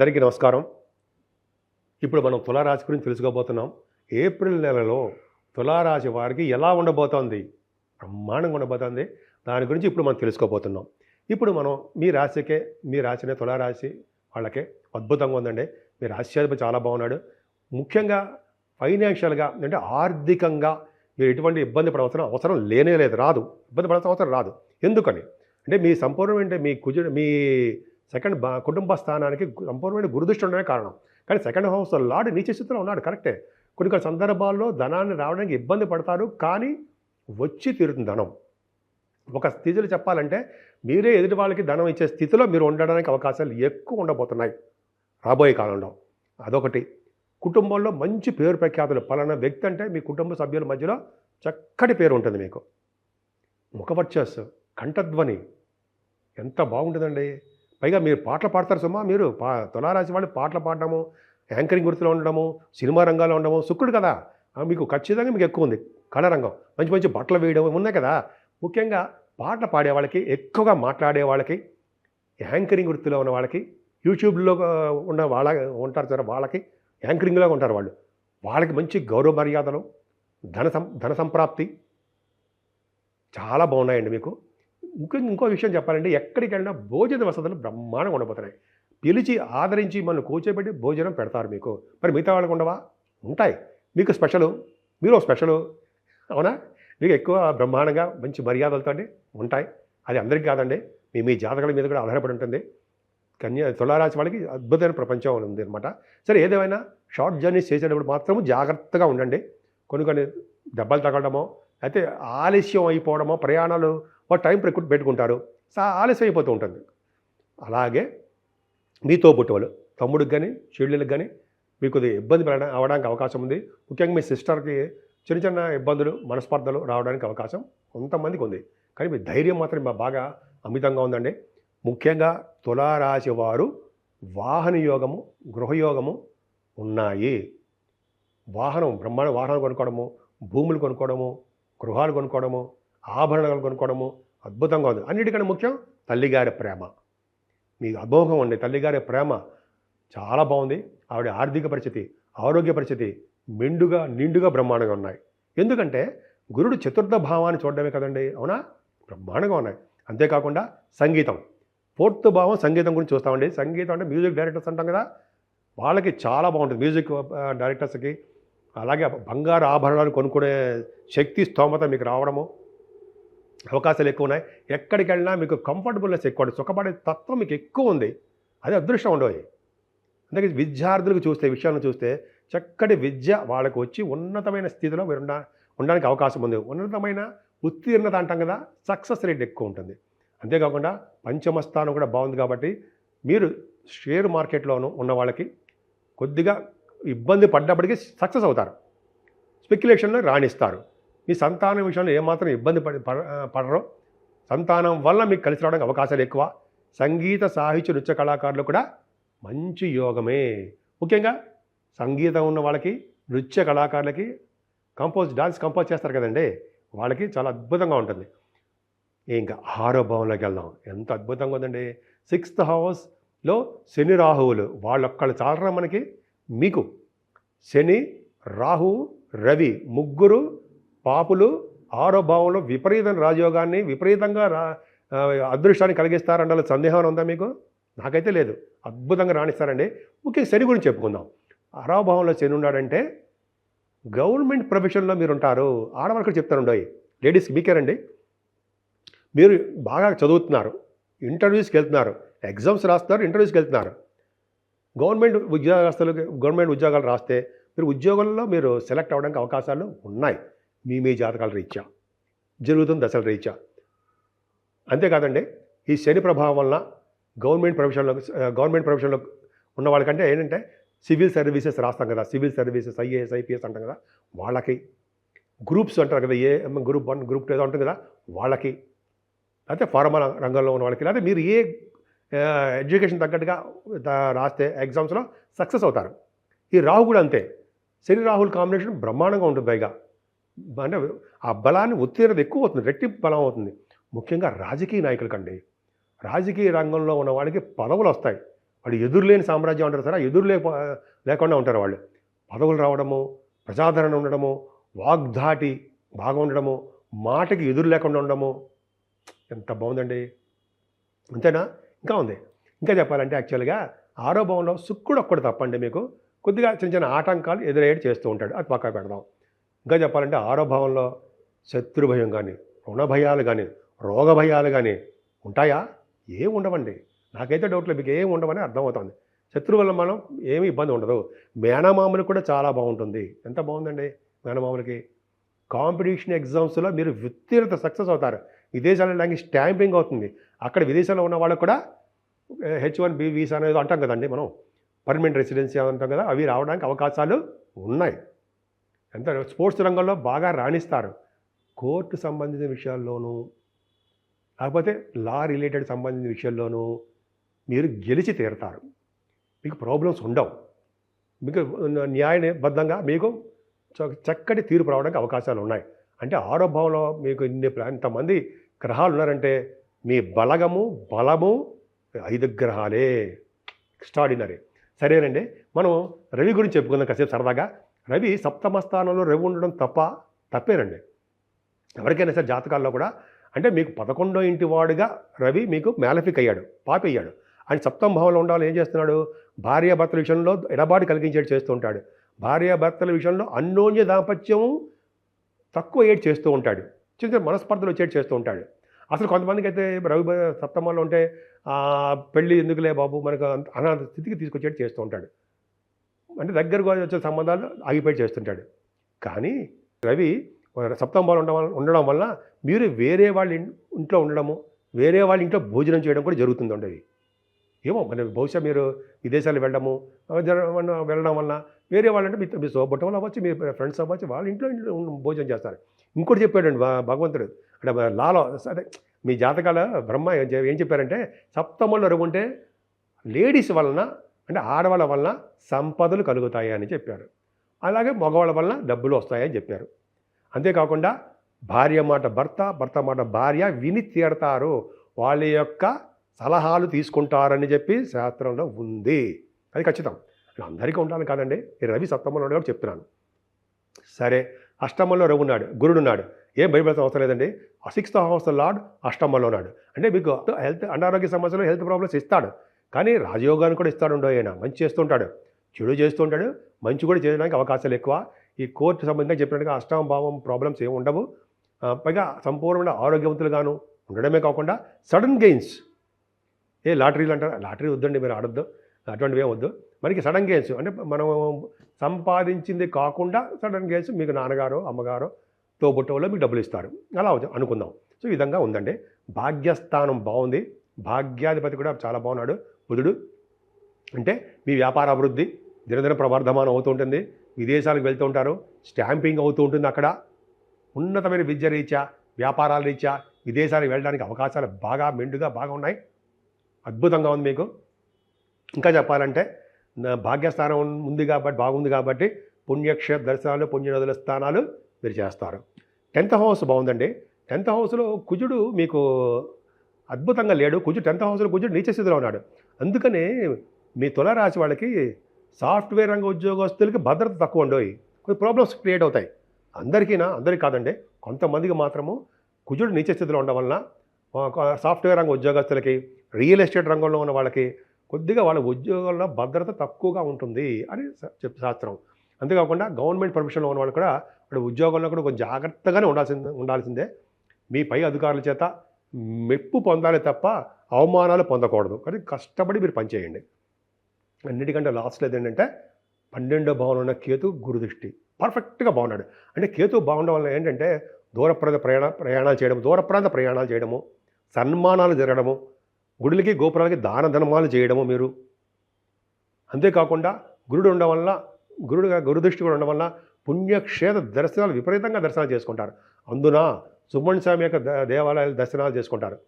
అందరికీ నమస్కారం. ఇప్పుడు మనం తులారాశి గురించి తెలుసుకోబోతున్నాం. ఏప్రిల్ నెలలో తులారాశి వారికి ఎలా ఉండబోతోంది? బ్రహ్మాండంగా ఉండబోతోంది. దాని గురించి ఇప్పుడు మనం తెలుసుకోబోతున్నాం. ఇప్పుడు మనం మీ రాశికే మీ రాశినే తులారాశి వాళ్ళకే అద్భుతంగా ఉందండి. మీ రాశ్యాధిపతి చాలా బాగున్నాడు. ముఖ్యంగా ఫైనాన్షియల్గా అంటే ఆర్థికంగా మీరు ఎటువంటి ఇబ్బంది పడవలసిన అవసరం లేనే లేదు రాదు. ఇబ్బంది పడాల్సిన అవసరం రాదు. ఎందుకని? అంటే మీ సంపూర్ణం అంటే మీ కుజుడు మీ సెకండ్ బా కుటుంబ స్థానానికి సంపూర్ణమైన గురుదృష్టి ఉండడమే కారణం. కానీ సెకండ్ హౌస్ లార్డ్ నీచ స్థితిలో ఉన్నాడు కరెక్టే. కొన్ని కొన్ని సందర్భాల్లో ధనాన్ని రావడానికి ఇబ్బంది పడతారు కానీ వచ్చి తీరుతుంది ధనం. ఒక స్థితిలో చెప్పాలంటే మీరే ఎదుటి వాళ్ళకి ధనం ఇచ్చే స్థితిలో మీరు ఉండడానికి అవకాశాలు ఎక్కువ ఉండబోతున్నాయి రాబోయే కాలంలో. అదొకటి. కుటుంబంలో మంచి పేరు ప్రఖ్యాతులు పలానా వ్యక్తి అంటే మీ కుటుంబ సభ్యుల మధ్యలో చక్కటి పేరు ఉంటుంది మీకు. ముఖవర్చస్ కంఠధ్వని ఎంత బాగుంటుందండి. పైగా మీరు పాటలు పాడతారు సుమా మీరు పా తులారాశి వాళ్ళు పాటలు పాడడము యాంకరింగ్ గుర్తులో ఉండడము సినిమా రంగాల్లో ఉండడము శుక్రుడు కదా. మీకు ఖచ్చితంగా మీకు ఎక్కువ ఉంది. కళారంగం. మంచి మంచి బట్టలు వేయడం ఉన్నాయి కదా. ముఖ్యంగా పాటలు పాడే వాళ్ళకి ఎక్కువగా మాట్లాడే వాళ్ళకి యాంకరింగ్ వృత్తిలో ఉన్న వాళ్ళకి యూట్యూబ్లో ఉన్న వాళ్ళ ఉంటారు సార్ వాళ్ళకి యాంకరింగ్లో ఉంటారు వాళ్ళు. వాళ్ళకి మంచి గౌరవ మర్యాదలు ధన సం ధన సంప్రాప్తి చాలా బాగున్నాయండి మీకు. ఇంకో ఇంకో విషయం చెప్పాలంటే ఎక్కడికి వెళ్ళినా భోజన వసతులు బ్రహ్మాండంగా ఉండబోతున్నాయి. పిలిచి ఆదరించి మనల్ని కూర్చోబెట్టి భోజనం పెడతారు మీకు. మరి మిగతా వాళ్ళకు ఉండవా? ఉంటాయి. మీకు స్పెషలు? మీరు స్పెషలు? అవునా? మీకు ఎక్కువ బ్రహ్మాండంగా మంచి మర్యాదలతో ఉంటాయి. అది అందరికీ కాదండి. మీ మీ జాతకాల మీద కూడా ఆధారపడి ఉంటుంది. కన్యా తులారాశి వాళ్ళకి అద్భుతమైన ప్రపంచం ఉంది అనమాట సరే ఏదేమైనా షార్ట్ జర్నీస్ చేసేటప్పుడు మాత్రం జాగ్రత్తగా ఉండండి. కొన్ని కొన్ని దెబ్బలు తగలడమో అయితే ఆలస్యం అయిపోవడమో ప్రయాణాలు వాడు టైం పెట్టుకు పెట్టుకుంటారు సా- ఆలస్యం అయిపోతూ ఉంటుంది. అలాగే మీతో పుట్టవాళ్ళు తమ్ముడికి కానీ చెల్లెలకు కానీ మీకు కొద్దిగా ఇబ్బంది పడ అవడానికి అవకాశం ఉంది. ముఖ్యంగా మీ సిస్టర్కి చిన్న చిన్న ఇబ్బందులు మనస్పర్ధలు రావడానికి అవకాశం కొంతమందికి ఉంది. కానీ మీ ధైర్యం మాత్రం మా బాగా అమితంగా ఉందండి. ముఖ్యంగా తులారాశి వారు వాహన యోగము గృహయోగము ఉన్నాయి. వాహనం బ్రహ్మాండ వాహనాలు కొనుక్కోవడము భూములు కొనుక్కోవడము గృహాలు కొనుక్కోవడము ఆభరణాలు కొనుక్కోవడము అద్భుతంగా ఉంది. అన్నిటికన్నా ముఖ్యం తల్లిగారి ప్రేమ. మీకు అభోగం ఉండే తల్లిగారి ప్రేమ చాలా బాగుంది. ఆవిడ ఆర్థిక పరిస్థితి ఆరోగ్య పరిస్థితి మెండుగా నిండుగా బ్రహ్మాండంగా ఉన్నాయి. ఎందుకంటే గురుడు చతుర్థ భావాన్ని చూడడమే కదండి. అవునా? బ్రహ్మాండంగా ఉన్నాయి. అంతేకాకుండా సంగీతం. ఫోర్త్ భావం సంగీతం గురించి చూస్తామండి. సంగీతం అంటే మ్యూజిక్ డైరెక్టర్స్ అంటాం కదా. వాళ్ళకి చాలా బాగుంటుంది. మ్యూజిక్ డైరెక్టర్స్కి. అలాగే బంగారు ఆభరణాలు కొనుక్కునే శక్తి స్తోమత మీకు రావడము అవకాశాలు ఎక్కువ ఉన్నాయి. ఎక్కడికి వెళ్ళినా మీకు కంఫర్టబుల్నెస్ ఎక్కువ సుఖపడే తత్వం మీకు ఎక్కువ ఉంది. అది అదృష్టం ఉండవు అందుకే విద్యార్థులకు చూస్తే విషయాలను చూస్తే చక్కటి విద్య వాళ్ళకు వచ్చి ఉన్నతమైన స్థితిలో మీరు ఉండ ఉండడానికి అవకాశం ఉంది. ఉన్నతమైన ఉత్తీర్ణత అంటాం కదా సక్సెస్ రేట్ ఎక్కువ ఉంటుంది. అంతేకాకుండా పంచమ స్థానం కూడా బాగుంది కాబట్టి మీరు షేర్ మార్కెట్లోనూ ఉన్న వాళ్ళకి కొద్దిగా ఇబ్బంది పడ్డప్పటికీ సక్సెస్ అవుతారు. స్పెక్యులేషన్లో రాణిస్తారు. మీ సంతానం విషయంలో ఏమాత్రం ఇబ్బంది పడి పడ- సంతానం వల్ల మీకు కలిసి రావడానికి అవకాశాలు ఎక్కువ. సంగీత సాహిత్య నృత్య కళాకారులు కూడా మంచి యోగమే. ముఖ్యంగా సంగీతం ఉన్న వాళ్ళకి నృత్య కళాకారులకి కంపోజ్ డాన్స్ కంపోజ్ చేస్తారు కదండి. వాళ్ళకి చాలా అద్భుతంగా ఉంటుంది. ఇంకా ఆరో భవన్లోకి వెళ్దాం. ఎంత అద్భుతంగా ఉందండి. సిక్స్త్ హౌస్లో శని రాహువులు. వాళ్ళొక్కళ్ళు చాలరా మనకి? మీకు. శని రాహు రవి ముగ్గురు పాపులు ఆరో భావంలో విపరీతం రాజయోగాన్ని విపరీతంగా రా అదృష్టాన్ని కలిగిస్తారంటే సందేహం ఉందా మీకు? నాకైతే లేదు. అద్భుతంగా రాణిస్తారండి. ముఖ్యంగా శని గురించి చెప్పుకుందాం. ఆరో భావంలో శని ఉన్నాడంటే గవర్నమెంట్ ప్రొఫెషన్లో మీరు ఉంటారు ఆడవాళ్ళకి చెప్తానుండోయ్ లేడీస్కి మీకేనండి మీరు బాగా చదువుతున్నారు. ఇంటర్వ్యూస్కి వెళ్తున్నారు. ఎగ్జామ్స్ రాస్తున్నారు ఇంటర్వ్యూస్కి వెళ్తున్నారు. గవర్నమెంట్ ఉద్యోగస్తులకు గవర్నమెంట్ ఉద్యోగాలు రాస్తే మీరు ఉద్యోగంలో మీరు సెలెక్ట్ అవ్వడానికి అవకాశాలు ఉన్నాయి. మీ మీ జాతకాల రీత్యా. జరుగుతుంది దశల రీత్యా. అంతేకాదండి ఈ శని ప్రభావం వలన గవర్నమెంట్ ప్రొఫెషన్లో గవర్నమెంట్ ప్రొఫెషన్లో ఉన్న వాళ్ళకంటే ఏంటంటే సివిల్ సర్వీసెస్ రాస్తాం కదా సివిల్ సర్వీసెస్ ఐఏఎస్ ఐపీఎస్ అంటాం కదా వాళ్ళకి గ్రూప్స్ అంటారు కదా ఏ గ్రూప్ వన్ గ్రూప్ టూ ఏదో ఉంటుంది కదా వాళ్ళకి. లేకపోతే ఫార్మా రంగంలో ఉన్న వాళ్ళకి లేకపోతే మీరు ఏ ఎడ్యుకేషన్ తగ్గట్టుగా రాస్తే ఎగ్జామ్స్లో సక్సెస్ అవుతారు. ఈ రాహు కూడా అంతే. శని రాహుల్ కాంబినేషన్ బ్రహ్మాండంగా ఉంటుంది పైగా. అంటే ఆ బలాన్ని ఉత్తీర్ణత ఎక్కువ అవుతుంది రెట్టింపు బలం అవుతుంది. ముఖ్యంగా రాజకీయ నాయకులకండి రాజకీయ రంగంలో ఉన్న వాళ్ళకి పదవులు వస్తాయి. వాడు ఎదురులేని సామ్రాజ్యం అంటారు సరే ఎదురులే లేకుండా ఉంటారు వాళ్ళు. పదవులు రావడము ప్రజాదరణ ఉండడము వాగ్ధాటి బాగా ఉండడము మాటకి ఎదురు లేకుండా ఉండడము. ఎంత బాగుందండి. అంతేనా? ఇంకా ఉంది. ఇంకా చెప్పాలంటే యాక్చువల్గా ఆరో భావంలో శుక్రుడు ఒక్కడు తప్పండి మీకు. కొద్దిగా చిన్న చిన్న ఆటంకాలు ఎదురయ్యేటి చేస్తూ ఉంటాడు. అది పక్కా పెడదాం. ఇంకా చెప్పాలంటే ఆరో భావంలో శత్రు భయం కానీ రుణ భయాలు కానీ రోగ భయాలు కానీ ఉంటాయా? ఏం ఉండవండి. నాకైతే డౌట్లు మీకు ఏం ఉండవని అర్థమవుతుంది. శత్రువు వల్ల మనం ఏమి ఇబ్బంది ఉండదు. మేనమామలు కూడా చాలా బాగుంటుంది. ఎంత బాగుందండి మేనమామలకి. కాంపిటీషన్ ఎగ్జామ్స్లో మీరు విత్తీర్త సక్సెస్ అవుతారు. విదేశాల లాంగ్వేజ్ స్టాంపింగ్ అవుతుంది. అక్కడ విదేశాల్లో ఉన్న వాళ్ళకు కూడా హెచ్ వన్ బి వీసా అనేది అంటాం కదండి మనం. పర్మనెంట్ రెసిడెన్సీ అంటాం కదా అవి రావడానికి అవకాశాలు ఉన్నాయి. ఎంత స్పోర్ట్స్ రంగంలో బాగా రాణిస్తారు. కోర్టు సంబంధించిన విషయాల్లోనూ లేకపోతే లా రిలేటెడ్ సంబంధించిన విషయాల్లోనూ మీరు గెలిచి తీరుతారు. మీకు ప్రాబ్లమ్స్ ఉండవు. మీకు న్యాయబద్ధంగా మీకు చ- చక్కటి తీర్పు రావడానికి అవకాశాలు ఉన్నాయి. అంటే ఆరోభంలో మీకు ఇన్ని ఇంతమంది గ్రహాలు ఉన్నారంటే మీ బలగము బలము ఐదు గ్రహాలే. ఎక్స్ట్రాడినరీ. సరేనండి. మనం రవి గురించి చెప్పుకుందాం కాసేపు సరదాగా. రవి సప్తమ స్థానంలో రవి ఉండడం తప్ప తప్పేనండి. ఎవరికైనా సరే జాతకాల్లో కూడా అంటే మీకు పదకొండో ఇంటి వాడుగా రవి మీకు మ్యాలఫిక్ అయ్యాడు పాపి అయ్యాడు. ఆయన సప్తమ భావంలో ఉండాలని ఏం చేస్తున్నాడు? భార్యాభర్తల విషయంలో ఎడబాటు కలిగించేట్టు చేస్తూ ఉంటాడు. భార్యాభర్తల విషయంలో అన్యోన్య దాంపత్యం తక్కువ ఏడు చేస్తూ ఉంటాడు. చిన్న చిన్న మనస్పర్ధలు వచ్చేది చేస్తూ ఉంటాడు. అసలు కొంతమందికి అయితే రవి బ- సప్తమంలో ఉంటే పెళ్ళి ఎందుకులే బాబు? మనకు అనాథ స్థితికి తీసుకొచ్చేది చేస్తూ ఉంటాడు. అంటే దగ్గరకు వచ్చే సంబంధాలు ఆగిపోయి చేస్తుంటాడు. కానీ రవి సప్తం వాళ్ళు ఉండడం వల్ల ఉండడం వల్ల మీరు వేరే వాళ్ళ ఇంట్లో ఉండడము వేరే వాళ్ళ ఇంట్లో భోజనం చేయడం కూడా జరుగుతుంది ఉండేది ఏమో మన బహుశా మీరు విదేశాలు వెళ్ళడము వెళ్ళడం వల్ల వేరే వాళ్ళంటే మీ మీ సోబట్టం అవ్వచ్చు మీ ఫ్రెండ్స్ అవ్వచ్చు వాళ్ళ ఇంట్లో ఇంట్లో భోజనం చేస్తారు. ఇంకోటి చెప్పాడండి భగవంతుడు. అంటే లాలో అదే మీ జాతకాల బ్రహ్మ ఏం చెప్పారంటే సప్తములు రవి ఉంటే లేడీస్ వలన అంటే ఆడవాళ్ళ వలన సంపదలు కలుగుతాయి అని చెప్పారు. అలాగే మగవాళ్ళ వలన డబ్బులు వస్తాయని చెప్పారు. అంతేకాకుండా భార్య మాట భర్త భర్త మాట భార్య విని తీరతారు. వాళ్ళ యొక్క సలహాలు తీసుకుంటారని చెప్పి శాస్త్రంలో ఉంది. అది ఖచ్చితం. అందరికీ ఉండాలి కాదండి. రవి సప్తమంలో ఉన్నాడు చెప్తున్నాను. సరే అష్టమంలో రవి ఉన్నాడు గురుడు ఉన్నాడు. ఏం భయపడతాం అవసరం లేదండి. సిక్స్త్ హౌస్ లార్డ్ అష్టమంలో ఉన్నాడు. అంటే మీకు హెల్త్ అనారోగ్య సమస్యలు హెల్త్ ప్రాబ్లమ్స్ ఇస్తాడు. కానీ రాజయోగాన్ని కూడా ఇస్తాడు ఆయన. మంచి చేస్తుంటాడు. చెడు చేస్తుంటాడు. మంచి కూడా చేయడానికి అవకాశాలు ఎక్కువ. ఈ కోర్టు సంబంధంగా చెప్పినట్టుగా అష్టమ భావం ప్రాబ్లమ్స్ ఏమి ఉండవు. పైగా సంపూర్ణమైన ఆరోగ్యవంతులుగాను ఉండడమే కాకుండా సడన్ గెయిన్స్ ఏ లాటరీలు అంటారు లాటరీ వద్దండి మీరు ఆడొద్దు. అటువంటివి వద్దు మనకి సడన్ గెయిన్స్ అంటే మనం సంపాదించింది కాకుండా సడన్ గెయిన్స్ మీకు నాన్నగారు అమ్మగారు తోబుట్టవులో మీకు డబ్బులు ఇస్తారు. అలా అవుతుంది- అనుకుందాం. సో ఈ విధంగా ఉందండి. భాగ్యస్థానం బాగుంది. భాగ్యాధిపతి కూడా చాలా బాగున్నాడు. బుధుడు అంటే మీ వ్యాపార అభివృద్ధి దినదిన ప్రవర్ధమానం అవుతూ ఉంటుంది. విదేశాలకు వెళ్తూ ఉంటారు. స్టాంపింగ్ అవుతూ ఉంటుంది అక్కడ. ఉన్నతమైన విద్య రీత్యా వ్యాపారాల రీత్యా విదేశాలకు వెళ్ళడానికి అవకాశాలు బాగా మెండుగా బాగా ఉన్నాయి. అద్భుతంగా ఉంది మీకు. ఇంకా చెప్పాలంటే భాగ్యస్థానం ఉంది కాబట్టి బాగుంది కాబట్టి పుణ్యక్షేత్ర దర్శనాలు పుణ్యనదుల స్థానాలు మీరు చేస్తారు. టెన్త్ హౌస్ బాగుందండి. టెన్త్ హౌస్లో కుజుడు మీకు అద్భుతంగా లేడు. కొంచెం టెన్త్ హౌస్లో కుజుడు నీచ స్థితిలో ఉన్నాడు. అందుకనే మీ తులారాశి వాళ్ళకి సాఫ్ట్వేర్ రంగ ఉద్యోగస్తులకి భద్రత తక్కువ ఉండవు కొన్ని ప్రాబ్లమ్స్ క్రియేట్ అవుతాయి. అందరికీనా అందరికీ కాదండి కొంతమందికి మాత్రము కుజుడు నీచ స్థితిలో ఉండడం వలన సాఫ్ట్వేర్ రంగ ఉద్యోగస్తులకి రియల్ ఎస్టేట్ రంగంలో ఉన్న వాళ్ళకి కొద్దిగా వాళ్ళ ఉద్యోగాల్లో భద్రత తక్కువగా ఉంటుంది అని స- చెప్ శాస్త్రం. అంతేకాకుండా గవర్నమెంట్ పర్మిషన్లో ఉన్న వాళ్ళు కూడా వాళ్ళ ఉద్యోగంలో కూడా కొంచెం జాగ్రత్తగానే ఉండాల్సిందే ఉండాల్సిందే. మీ పై అధికారుల చేత మెప్పు పొందాలి తప్ప అవమానాలు పొందకూడదు. కానీ కష్టపడి మీరు పనిచేయండి. అన్నిటికంటే లాస్ట్ ఏంటంటే పన్నెండో భావంలో ఉన్న కేతు గురుదృష్టి. పర్ఫెక్ట్గా బాగున్నాడు. అంటే కేతు బాగుండడం వల్ల ఏంటంటే దూరప్రాంత ప్రయాణ ప్రయాణాలు చేయడం దూరప్రాంత ప్రయాణాలు చేయడము సన్మానాలు జరగడము గుడులకి గోపురాలకి దాన ధర్మాలు చేయడము మీరు. అంతేకాకుండా గురుడు ఉండడం వల్ల గురుడుగా గురుదృష్టి కూడా ఉండడం వల్ల పుణ్యక్షేత్ర దర్శనాలు విపరీతంగా దర్శనాలు చేసుకుంటారు. అందున సుబ్రహ్మణ్య స్వామి యొక్క దేవాలయాలు దర్శనాలు చేసుకుంటారు.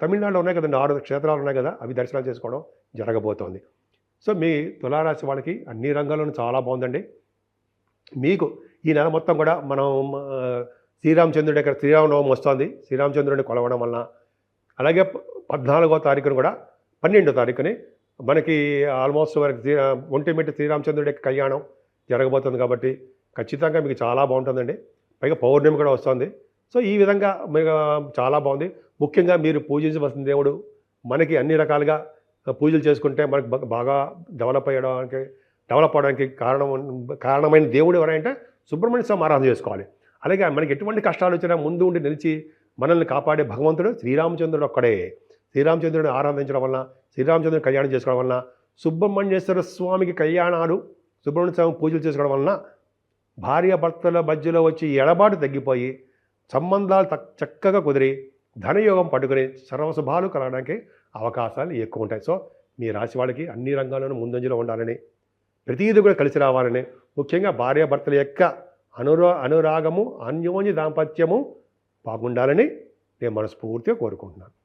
తమిళనాడులో ఉన్నాయి కదండి ఆరు క్షేత్రాలు ఉన్నాయి కదా అవి దర్శనాలు చేసుకోవడం జరగబోతోంది. సో మీ తులారాశి వాళ్ళకి అన్ని రంగాల్లోనూ చాలా బాగుందండి. మీకు ఈ నెల మొత్తం కూడా మనం శ్రీరామచంద్రుడి దగ్గర శ్రీరామనవమి వస్తుంది. శ్రీరామచంద్రుడిని కొలవడం వలన అలాగే పద్నాలుగో తారీఖున కూడా పన్నెండో తారీఖుని మనకి ఆల్మోస్ట్ వరకు శ్రీ ఒంటిమిటి శ్రీరామచంద్రుడి కళ్యాణం జరగబోతుంది కాబట్టి ఖచ్చితంగా మీకు చాలా బాగుంటుందండి. పైగా పౌర్ణమి కూడా వస్తుంది. సో ఈ విధంగా మీకు చాలా బాగుంది. ముఖ్యంగా మీరు పూజించవలసిన దేవుడు మనకి అన్ని రకాలుగా పూజలు చేసుకుంటే మనకు బాగా డెవలప్ అయ్యడానికి డెవలప్ అవడానికి కారణం కారణమైన దేవుడు ఎవరంటే సుబ్రహ్మణ్య స్వామి ఆరాధన చేసుకోవాలి. అలాగే మనకి ఎటువంటి కష్టాలు వచ్చినా ముందు ఉండి నిలిచి మనల్ని కాపాడే భగవంతుడు శ్రీరామచంద్రుడు ఒక్కడే. శ్రీరామచంద్రుడిని ఆరాధించడం వలన శ్రీరామచంద్రుని కళ్యాణం చేసుకోవడం వలన సుబ్రహ్మణ్యేశ్వర స్వామికి కళ్యాణాలు సుబ్రహ్మణ్య స్వామి పూజలు చేసుకోవడం వలన భార్యాభర్తల మధ్యలో వచ్చి ఎడబాటు తగ్గిపోయి సంబంధాలు తక్- చక్కగా కుదిరి ధనయోగం పట్టుకుని సర్వశుభాలు కలగడానికి అవకాశాలు ఎక్కువ ఉంటాయి. సో మీ రాశి వాళ్ళకి అన్ని రంగాల్లోనూ ముందంజలో ఉండాలని ప్రతీది కూడా కలిసి రావాలని ముఖ్యంగా భార్యాభర్తల యొక్క అనురా అనురాగము అన్యోన్య దాంపత్యము బాగుండాలని నేను మనస్ఫూర్తిగా కోరుకుంటున్నాను.